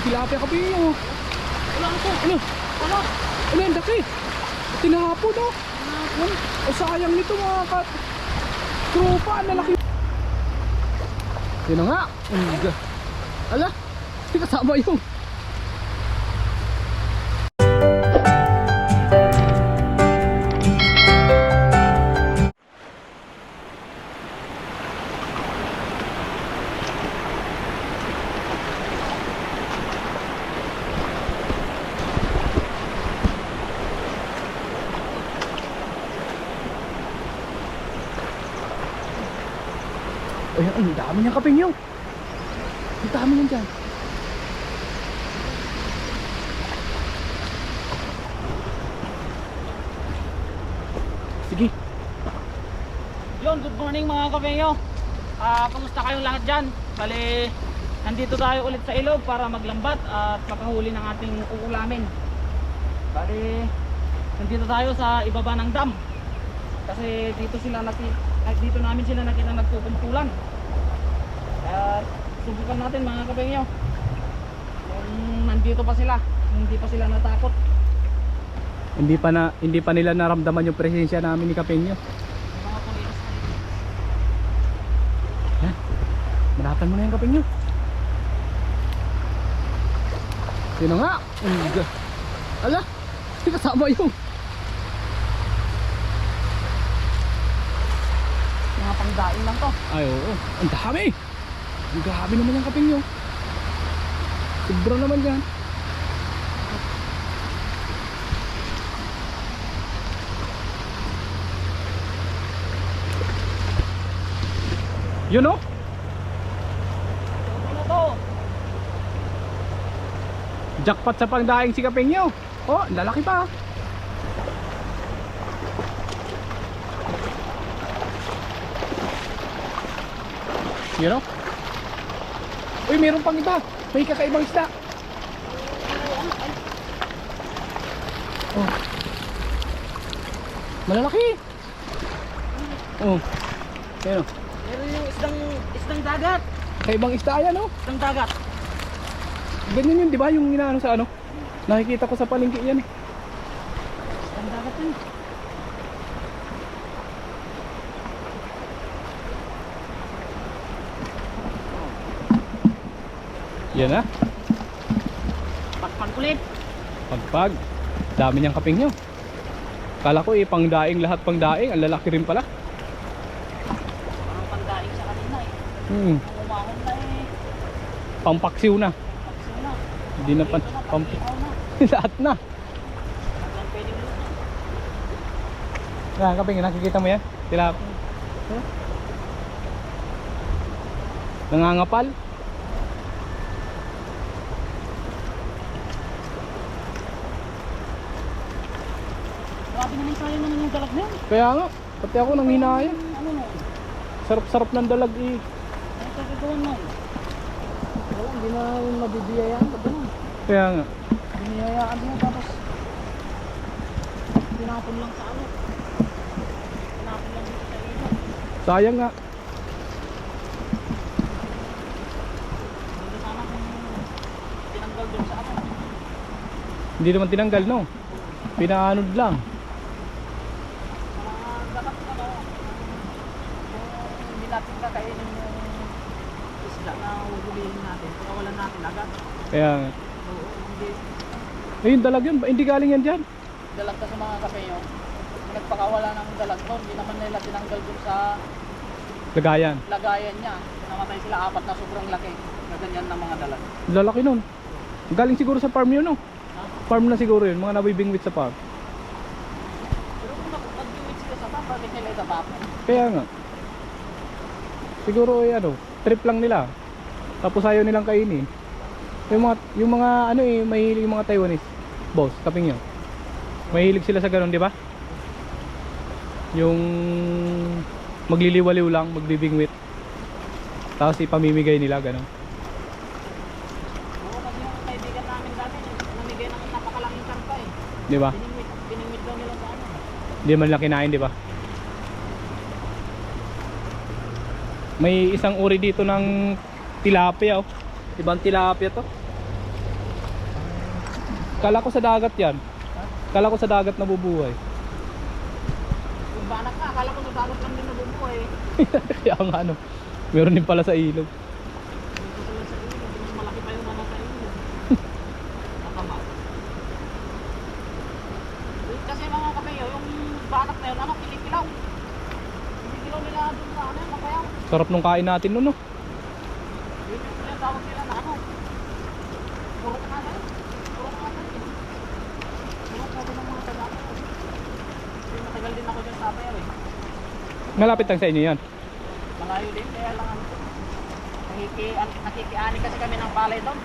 Tilapia ka Pio. Wala ito. Ano? Wala. Ano ang laki? Tinahapon oh. O sayang nito mga kat. Tropa, ang lalaki. Sino nga? Uga. Ala, hindi kasama yung. Ay, ay, dami niyang kaping yung. Ang dami niyan dyan. Sige. Yun, good morning mga kapeyo. Ah, kamusta kayong lahat dyan? Bali, nandito tayo ulit sa ilog para maglambat at makahuli ng ating uulamin. Bali, nandito tayo sa ibaba ng dam. Kasi dito sila naki, dito namin sila nakita nagkukumpulan. At subukan natin mga kapeyo. Kung nandito pa sila, hindi pa sila natakot. Hindi pa na hindi pa nila naramdaman yung presensya namin ni Kapengyo. Mga dito. Yan. Manatan mo na yung Kapengyo. Sino nga? Uga. Ala, hindi kasama yung. Mga pangdaing lang to. Ay, oo. Ang dami. Ang grabe naman yung Kapengyo. Sobra naman yan. Yun oh. Ano to? Jackpot sa pangdaing si Kapengyo. Oh, ang lalaki pa. Yun oh. Uy, meron pang iba. May kakaibang isda. Oh. Malalaki. Oh. Pero, Pero yung isdang, isdang dagat. kaibang isda yan oh. Isdang dagat. Ganyan yun, di ba? Yung inaano sa ano? Nakikita ko sa palengke yan. Isdang dagat yun. Yan ah. Pagpag ulit. Pagpag. Dami niyang kaping nyo. Kala ko eh, pangdaing lahat pangdaing. Ang lalaki rin pala. Parang pandaing sa kanina eh. Hmm. Umahon na eh. Pampaksiw na. Pagsin na. Hindi na pan... Pamp lahat na. Yan, kaping, nakikita mo yan? Sila... Nangangapal. Grabe naman sayang naman yung dalag na yun. Kaya nga, pati ako nang hinaya. Ano no? Sarap-sarap ng dalag eh. Ano sa gagawin mo? Wala, hindi na yung mabibiyayaan. Ba't ganun? Kaya nga. Biniyayaan mo tapos tinapon lang sa ano. Tinapon lang dito sa ilog. Sayang nga. Hindi sana kung tinanggal doon sa ano. Hindi naman tinanggal no. Pinaanod lang. Sa mga dapat ano, kung hindi natin kakainin yung isda na huhulihin natin, pakawalan natin agad. Kaya nga. Ayun, dalag yun. Hindi galing yan dyan. Dalag ka sa mga kapeyo. Nagpakawala ng dalag doon, hindi naman nila tinanggal doon sa Lagayan. lagayan niya. Namatay sila apat na sobrang laki. Na ganyan ng mga dalag. Lalaki nun. Galing siguro sa farm yun no. Ha? Farm na siguro yun. Mga nabibingwit sa farm. Pero kung nag-duwit sila sa papa, bakit nila papa? Kaya nga. Siguro eh ano, trip lang nila. Tapos ayaw nilang kainin. Yung mga, yung mga ano eh, mahilig yung mga Taiwanese. Boss, kaping yun. Mahilig sila sa ganun, di ba? Yung magliliwaliw lang, magbibingwit. Tapos ipamimigay nila, ganun. Oo, kasi yung kaibigan namin dati, namigay ng napakalaking karpa eh. Di ba? Pinimit, pinimit daw nila sa ano. Hindi man lang kinain, di ba? May isang uri dito ng tilapia, oh. Ibang tilapia to. Kala ko sa dagat yan. Kala ko sa dagat nabubuhay. Kung banak ka, akala ko sa dagat lang din nabubuhay. Kaya nga ano, meron din pala sa ilog. Malaki pa yung banak sa ilog. Nakama. Kasi mga kapeyo, yung banak na yun, ano, kilikilaw. Kilikilaw nila sa ano, makayaw. Sarap nung kain natin nun, no? Yun yung tinatawag nila na ano. Puro ka na Puro ka na Puro ka ng mga taga Kasi matagal din ako dyan sa Apayaw eh. Malapit lang sa inyo yan. Malayo din, kaya lang. Nakiki, an, nakikiani kasi kami ng palay doon.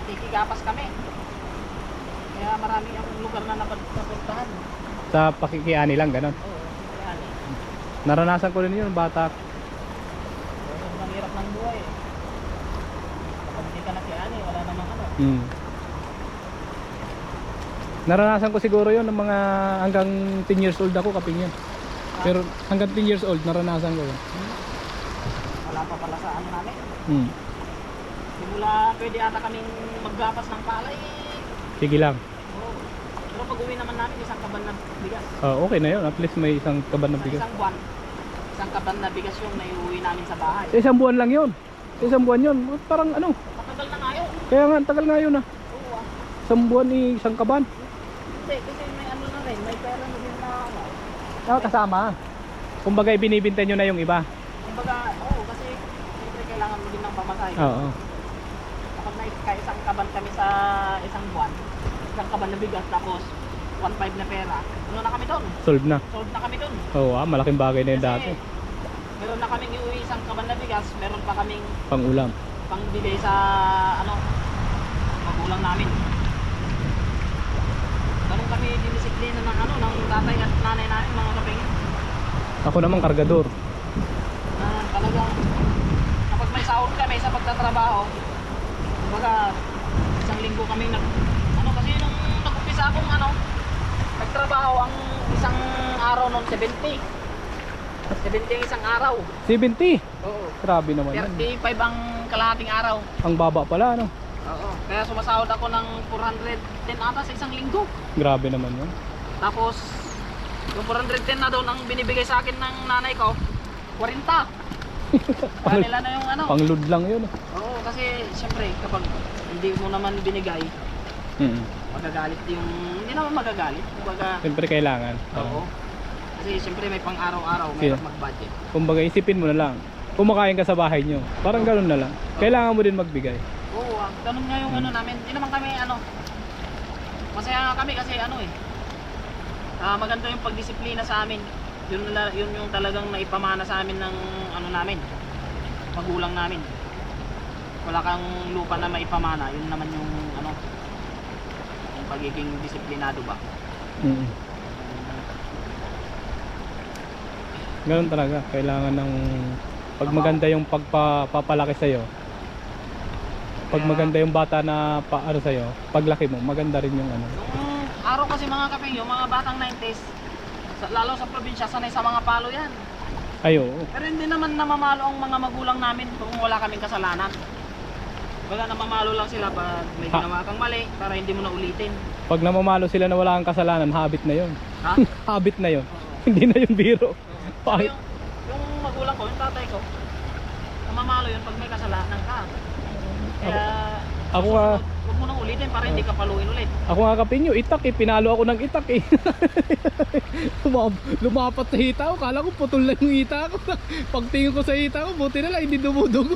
Nakikigapas kami. Kaya marami ang lugar na napuntahan. Sa pakikiani lang, ganon. Oo. Naranasan ko rin yun, bata. Sobrang hirap ng buhay eh. Kapag hindi ka nakikiani, wala namang ano. Hmm. Naranasan ko siguro yun ng mga hanggang 10 years old ako kaping yun. Pero hanggang 10 years old naranasan ko yun. Wala pa pala sa ano namin. Hmm. Simula pwede ata kaming maggapas ng palay. Sige lang. Oo. Pero pag uwi naman namin, isang kaban na bigas. Ah, okay na yun. At least may isang kaban na Sa bigas. isang buwan, isang kaban na bigas yung naiuwi namin sa bahay. Sa isang buwan lang yun. Sa isang buwan yun. Parang ano. Matagal na nga yun. Kaya nga, ang tagal nga yun ah. Oo ah. Isang buwan isang kaban. Hindi, kasi may ano na rin, may pera na din na ano. Ah, kasama. Kumbaga ibinibintay nyo na yung iba. Kumbaga, oo, kasi siyempre kailangan mo din ng pamasahe. Oo. Kapag na isang kaban kami sa isang buwan, isang kaban na bigas, tapos 1.5 na pera, ano na kami doon? Solve na. Sold na kami doon. Oo ah, malaking bagay na yun dati. meron na kaming iuwi isang kaban na bigas, meron pa kaming Pang ulam. pangbigay sa ano magulang namin. Ganun kami dinisiplina ng ano ng tatay at nanay namin mga kapengin. Ako naman kargador. Na talagang kapag may sahod kami sa pagtatrabaho, kumbaga isang linggo kami nag ano kasi nung nag-umpisa akong ano nagtrabaho ang isang araw noon 70. 70 ang isang araw. 70. Oo. Grabe naman yan. 35 ang kalahating araw. Ang baba pala, ano? Oo. Kaya sumasahod ako ng 410 ata sa isang linggo. Grabe naman yun. Tapos, yung 410 na doon ang binibigay sa akin ng nanay ko, 40. Kaya nila na yung ano. Pang-load lang yun. Oo, kasi siyempre kapag hindi mo naman binigay, Mm. magagalit yung, hindi naman magagalit. Kumbaga, Siyempre kailangan. oo. Kasi siyempre may pang araw-araw, may Sino? mag-budget. Kumbaga isipin mo na lang. Kumakain ka sa bahay nyo. Parang ganun na lang. Kailangan mo din magbigay. Ah, ganun nga yung ano namin. Hindi naman kami ano, masaya nga kami kasi ano eh. Ah, maganda yung pagdisiplina sa amin. Yun, na, yun yung talagang naipamana sa amin ng ano namin, magulang namin. Wala kang lupa na maipamana, yun naman yung ano, yung pagiging disiplinado ba. Mm. Ganun talaga. Kailangan ng pag maganda yung pagpapalaki sa'yo. Pag maganda yung bata na pa, ano sa'yo, paglaki mo, maganda rin yung ano. Nung araw kasi mga kapeng, yung mga batang 90s, sa- lalo sa probinsya, sanay sa mga palo yan. Ay, oo. Pero hindi naman namamalo ang mga magulang namin kung wala kaming kasalanan. Baga namamalo lang sila pag may Ha? ginawa kang mali para hindi mo na ulitin. Pag namamalo sila na wala kang kasalanan, habit na yon. Ha? habit na yon. Hindi na yun biro. Pero Pang- yung, yung magulang ko, yung tatay ko, namamalo yun pag may kasalanan ka. Kaya, Ako nga, huwag mo nang ulitin para hindi ka paluin ulit. ako nga kapinyo, itak eh. Pinalo ako ng itak eh. Lumap, lumapat sa hita ko. Kala ko putol lang yung hita ko. Pagtingin ko sa hita ko, buti na lang hindi dumudugo.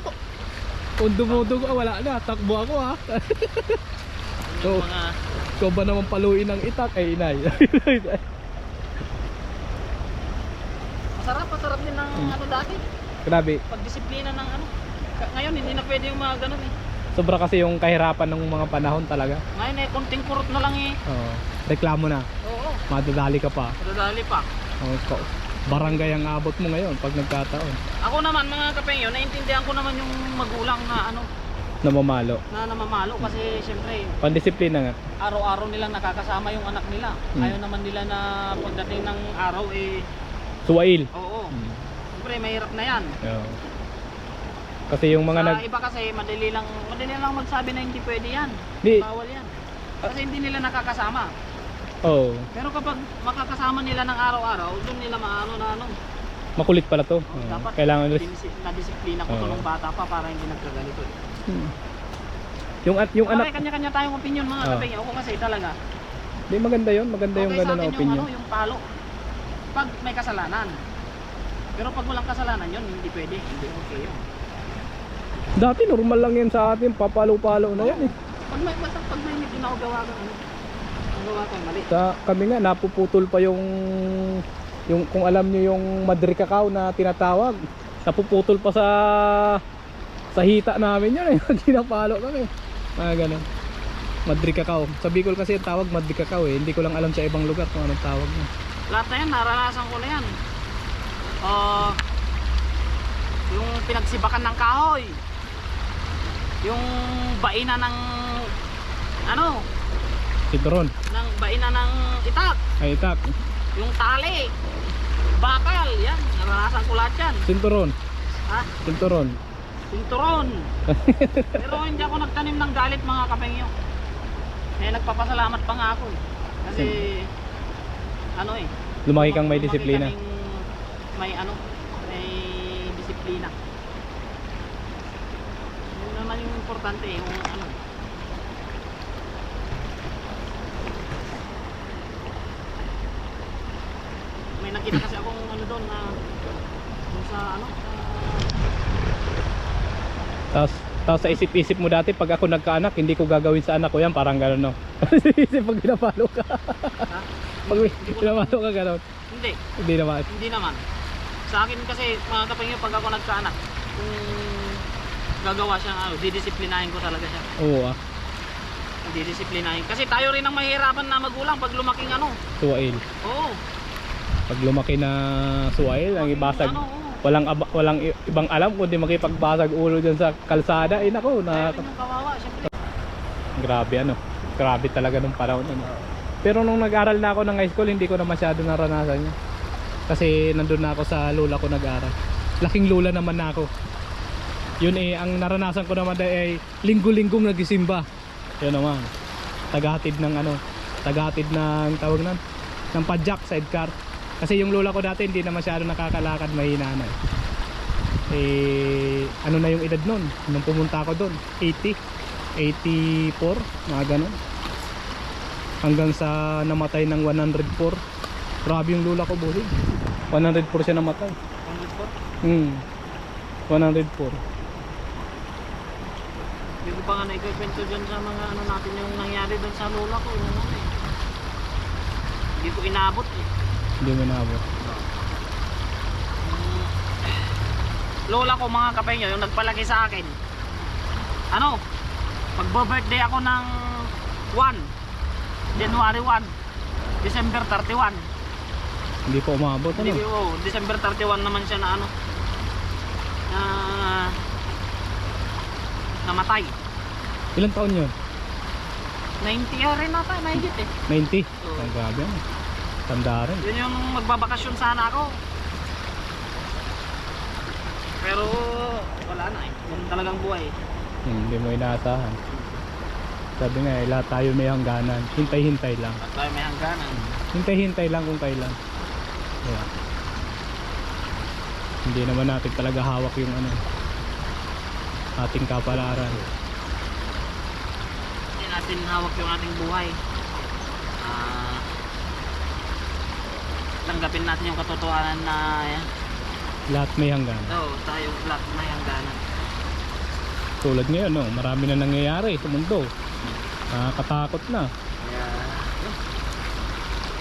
Kung dumudugo, ah, wala na. Takbo ako ha. Yung Oo. mga, Ikaw ba naman paluin ng itak? Ay, inay. masarap, masarap din ng Hmm. ano dati. Grabe. Pagdisiplina ng ano. Ngayon, hindi na pwede yung mga ganun eh. Sobra kasi yung kahirapan ng mga panahon talaga. Ngayon eh, konting kurot na lang eh. Oo. Reklamo na. Oo, Madadali ka pa. madadali pa. Oo, ko- barangay ang abot mo ngayon pag nagkataon. Ako naman mga kapengyo, naiintindihan ko naman yung magulang na ano, Namamalo. na namamalo kasi syempre Pandisiplina nga. araw-araw nilang nakakasama yung anak nila. Hmm. Ayaw naman nila na pagdating ng araw eh, Suwail. oo. Hmm. Syempre mahirap na yan. Oo. Kasi yung mga Sa nag... iba kasi madali lang, madali lang magsabi na hindi pwede yan. Di, Bawal yan. Kasi hindi nila nakakasama. Oo. Pero kapag makakasama nila ng araw-araw, doon nila maano na ano. Makulit pala to. Oh, Oo. dapat Kailangan dinisi- na-disiplina ko to Oo. nung bata pa para hindi nagkaganito. eh. Hmm. Yung at yung Yung anak, kanya-kanya tayong opinion mga Oo. kapeng. Ako kasi talaga. di maganda 'yon, maganda yung okay sa ganun akin na yung, opinion. ano, yung palo. Pag may kasalanan. Pero pag walang kasalanan yun, hindi pwede. Hindi okay yun. Dati normal lang yan sa atin, papalo-palo na yan eh. Pag may, basta pag may medyo nakagawa ka, ano, nagawa ka mali. Sa kami nga napuputol pa yung yung kung alam niyo yung madri cacao na tinatawag. Napuputol pa sa sa hita namin yun eh. Ginapalo kami. Mga ganun. Madri cacao. Sa Bicol kasi yung tawag madri cacao eh. Hindi ko lang alam sa ibang lugar kung anong tawag niya. Lahat na yan, naranasan ko na yan. Ah, yung pinagsibakan ng kahoy. Yung baina ng ano, Sitron. ng baina ng itak, Ay itak. yung tali, bakal, yan, naranasan ko lahat yan. Sinturon. Ha? Sinturon. Pinturon. Pero hindi ako nagtanim ng galit mga kapengyo. Eh nagpapasalamat pa nga ako. eh. Kasi ano eh. Lumaki kang may disiplina. May ano, may disiplina. Yun naman yung importante yung ano. May nakita kasi akong ano doon na doon sa ano, sa Tapos tapos sa isip-isip mo dati pag ako nagkaanak, hindi ko gagawin sa anak ko yan, parang gano'n no. Isip pag pinapalo ka. ha? Pag pinapalo ka gano'n. Hindi. Hindi naman. Hindi naman. Sa akin kasi mga kapangyo pag ako nagkaanak, kung gagawa siya ng ano, didisiplinahin ko talaga siya. Oo ah. Didisiplinahin. Kasi tayo rin ang mahihirapan na magulang pag lumaking ano. Suwail. Oo. Pag lumaki na suwail, ang ibasag. Ano, oo. Walang aba- walang ibang alam kundi makipagbasag ulo dyan sa kalsada. Eh nako, na kawawa. Grabe ano. Grabe talaga nung panahon ano. Pero nung nag-aral na ako ng high school, hindi ko na masyado naranasan yun. Kasi nandun na ako sa lola ko nag-aral. Laking lola naman na ako. Yun eh, ang naranasan ko naman ay linggo-linggong nagisimba. Yun naman. Tagahatid ng ano, tagahatid ng tawag nan, ng padjak sidecar. Kasi yung lola ko dati hindi na masyado nakakalakad, mahina na. eh. Eh, ano na yung edad nun? Nung pumunta ako doon, 80, 84, mga ganun. Hanggang sa namatay ng 104. Grabe yung lula ko, bulig. 104 siya namatay. Hmm. 104. Hindi ko pa nga naikwento dyan sa mga ano natin yung nangyari doon sa lola ko. Yung ano eh. Hindi ko inabot eh. Hindi mo naabot. Yung lola ko mga kapengyo yung nagpalaki sa akin ano magbo-birthday ako ng 1 January 1 December 31 Hindi pa umabot. Hindi Ano? ko, oh, December 31 naman siya na ano na namatay Ilang taon yun? 90 year rin ata, mahigit eh 90? Oo. Ang grabe ano. Tanda rin. yun yung magbabakasyon sana ako pero wala na eh ganun talagang buhay eh. Hmm, Hindi mo inaasahan. Sabi nga eh, lahat tayo may hangganan. Hintay-hintay lang. at tayo may hangganan Hintay-hintay lang kung kailan. Kaya. Hindi naman natin talaga hawak yung ano ating kapalaran. hindi natin hawak yung ating buhay Ah, tanggapin natin yung katotohanan na yan. Lahat may hangganan. Oo, tayo lahat may hangganan. Tulad ngayon, no, marami na nangyayari sa mundo. Nakakatakot na. Kaya,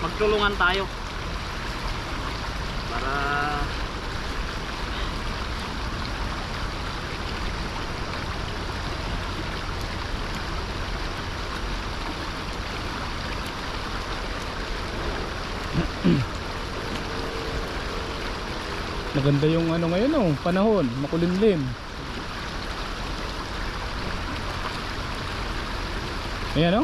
magtulungan tayo. Para Maganda yung ano ngayon, no, panahon, makulimlim. Ayan, no?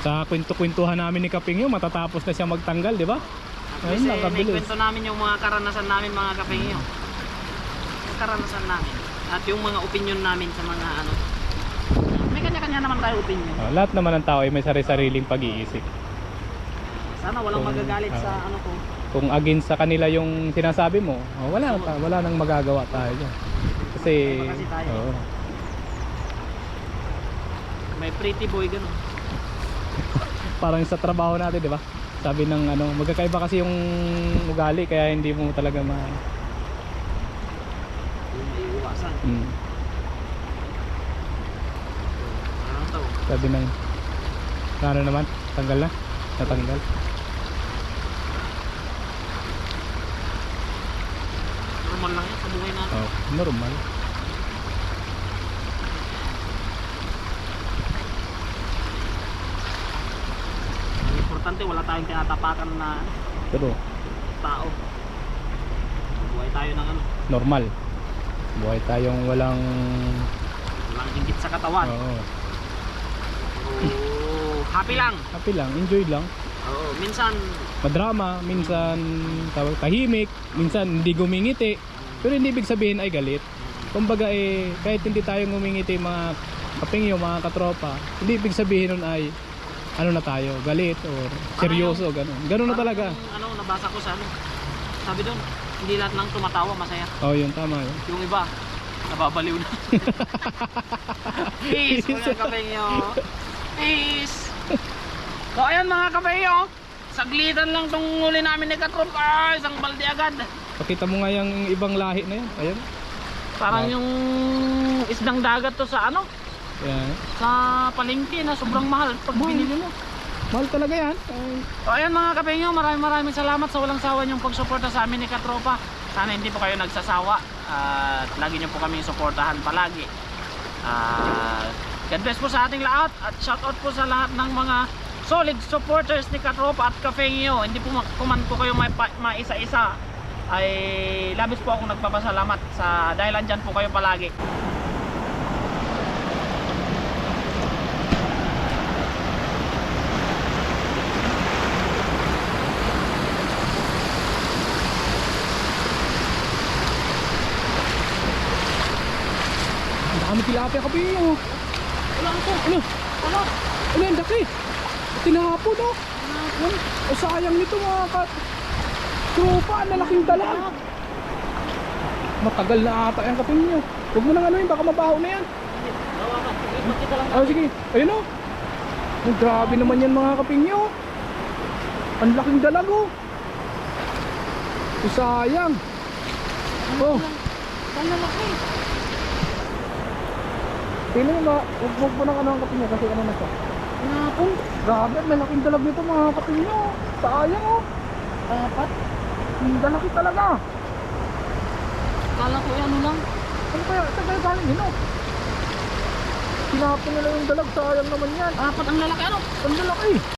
Sa kwento-kwentuhan namin ni Kapingyo, matatapos na siya magtanggal, di ba? Ayun, nakabilis. naikwento namin yung mga karanasan namin mga kapengyo. Yung karanasan namin. At yung mga opinion namin sa mga ano. May kanya kanya-kanya naman tayo opinion. Oh, lahat naman ng tao ay may sari-sariling pag-iisip. Sana walang magagalit sa ah. ano ko. Kung against sa kanila yung sinasabi mo, oh, wala na ta- wala nang magagawa tayo dyan. Kasi oo. May pretty boy ganun. parang sa trabaho natin, 'di ba? Sabi ng ano, magkakaiba kasi yung ugali kaya hindi mo talaga ma iwasan. to? Sabi ng ano naman, tanggal na? Natanggal. Normal lang yan sa buhay natin. Oh, normal. Ang importante wala tayong tinatapakan na Pero tao. Buhay tayo ng ano, normal. Buhay tayong walang walang ingit sa katawan. Oo. Oo, happy lang. happy lang, enjoy lang. Oo, minsan Madrama, minsan tawag tahimik, minsan hindi gumingiti. Pero hindi ibig sabihin ay galit. Kumbaga eh, kahit hindi tayo ngumingiti mga kapingyo, mga katropa, hindi ibig sabihin nun ay ano na tayo, galit or seryoso, ganun. Ganun na talaga. ano, nabasa ko sa ano. Sabi doon, hindi lahat ng tumatawa masaya. Oh, yun tama yun. Yung iba, nababaliw na. Peace mga kapengyo. Peace. So ayan mga kapengyo. Saglitan lang tong huli namin ni Katrop. Ah, isang balde agad. Pakita mo nga yung ibang lahi na yan. Ayan. Parang Wow. yung isdang dagat to sa ano, Ayan. sa palengke na sobrang mahal pag Mahal. binili mo. Mahal talaga yan. Ay, ayan mga kapengyo, maraming maraming salamat sa walang sawa niyong pagsuporta sa amin ni Katropa. Sana hindi po kayo nagsasawa at lagi niyo po kami suportahan palagi. Ah, God bless po sa ating lahat at shoutout po sa lahat ng mga solid supporters ni Katropa at Kafengyo. Hindi po ma- kuman ko kayo maisa-isa ay labis po akong nagpapasalamat sa dahil andyan po kayo palagi. ang dami tilapia kapingyo. Wala ko. Ano? Ano? Ano ang laki? Tinapon oh. O sayang nito mga kat. Tropa, lalaking dalag. Matagal na ata yung kapin niyo. Huwag mo nang ano yun, baka mabaho na yan. Oh, sige. Ayun oh. Oh, grabe naman yan mga kapin niyo. Ang laking dalag oh. O, sayang. Oh, Ang mo ba? Huwag mo nang ano ang kapin niyo kasi ano na siya. Napong. Grabe, may laking dalag nito mga kapin niyo. Sayang oh. Dapat. Ang lalaki talaga. Kala ko eh, ano lang. Ano kaya? Saan kaya galing yun oh? Tinapon nila yung dalag, sayang naman yan. Dapat ang lalaki ano. Ang lalaki.